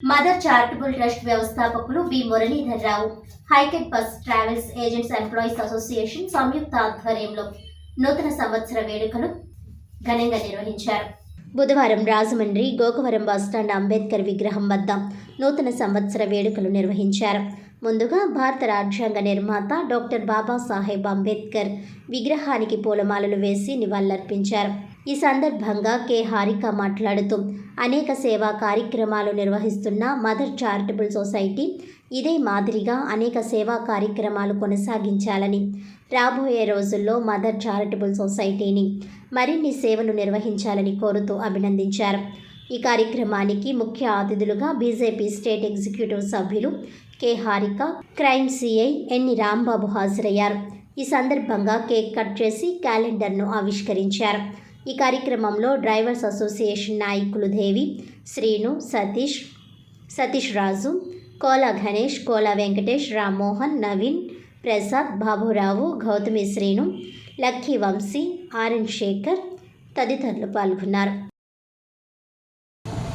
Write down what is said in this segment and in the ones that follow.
Mother charitable trust వ్యవస్థాపకులు B Muralidhar Rao హైకెట్ bus travels agents employees association సంయుక్త ఆధ్వర్యంలో నూతన సంవత్సర వేడుకలు ఘనంగా నిర్వహించారు. బుధవారం రాజమండ్రి గోకవరం బస్టాండ్ అంబేద్కర్ విగ్రహం వద్ద నూతన సంవత్సర వేడుకలు నిర్వహించారు. ముందుగా భారత రాజ్యాంగ నిర్మాత డాక్టర్ బాబాసాహెబ్ అంబేద్కర్ విగ్రహానికి పూలమాలలు వేసి నివాళులర్పించారు. ఈ సందర్భంగా కె. హారిక మాట్లాడుతూ అనేక సేవా కార్యక్రమాలు నిర్వహిస్తున్న మదర్ చారిటబుల్ సొసైటీ ఇదే మాదిరిగా అనేక సేవా కార్యక్రమాలు కొనసాగించాలని. రాబోయే రోజుల్లో మదర్ చారిటబుల్ సొసైటీని మరిన్ని సేవలు నిర్వహించాలని కోరుతూ అభినందించారు. ఈ కార్యక్రమానికి ముఖ్య అతిథులుగా బీజేపీ స్టేట్ ఎగ్జిక్యూటివ్ సభ్యులు కె. హారిక క్రైమ్ సిఐ ఎన్ని రాంబాబు హాజరయ్యారు. ఈ సందర్భంగా కేక్ కట్ చేసి క్యాలెండర్ను ఆవిష్కరించారు. ఈ కార్యక్రమంలో డ్రైవర్స్ అసోసియేషన్ నాయకులు దేవి శ్రీను సతీష్ సతీష్ రాజు కోల గణేష్ కోల వెంకటేష్ రామ్మోహన్ నవీన్ ప్రసాద్ బాబురావు గౌతమి శ్రీను లక్కీ వంశీ ఆర్ఎన్ శేఖర్ తదితరులు పాల్గొన్నారు.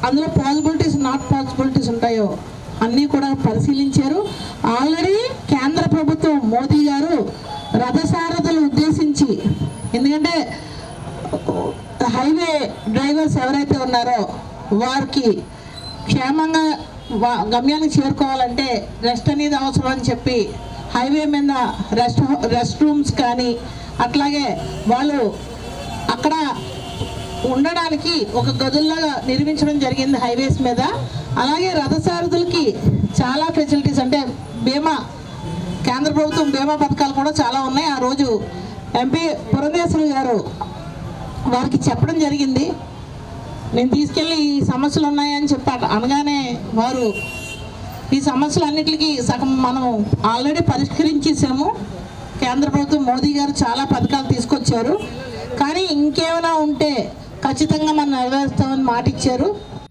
అందులో పాసిబిలిటీస్ నాట్ పాసిబిలిటీస్ ఉంటాయో అన్నీ కూడా పరిశీలించారు. ఆల్రెడీ కేంద్ర ప్రభుత్వం మోదీ గారు రథసారథులు ఉద్దేశించి ఎందుకంటే హైవే డ్రైవర్స్ ఎవరైతే ఉన్నారో వారికి క్షేమంగా గమ్యానికి చేరుకోవాలంటే రెస్ట్ అనేది అవసరం అని చెప్పి హైవే మీద రెస్ట్ రెస్ట్ రూమ్స్ కానీ అట్లాగే వాళ్ళు అక్కడ ఉండడానికి ఒక గదుల్లాగా నిర్మించడం జరిగింది హైవేస్ మీద. అలాగే రథసారథులకి చాలా ఫెసిలిటీస్ అంటే బీమా కేంద్ర ప్రభుత్వం బీమా పథకాలు కూడా చాలా ఉన్నాయి. ఆ రోజు ఎంపీ పురంధేశ్వరి గారు వారికి చెప్పడం జరిగింది. నేను తీసుకెళ్ళి ఈ సమస్యలు ఉన్నాయని చెప్పి అనగానే వారు ఈ సమస్యలన్నిటికీ సగం మనం ఆల్రెడీ పరిష్కరించేసాము కేంద్ర ప్రభుత్వం మోదీ గారు చాలా పథకాలు తీసుకొచ్చారు. కానీ ఇంకేమైనా ఉంటే ఖచ్చితంగా మనం నెరవేరుస్తామని మాట ఇచ్చారు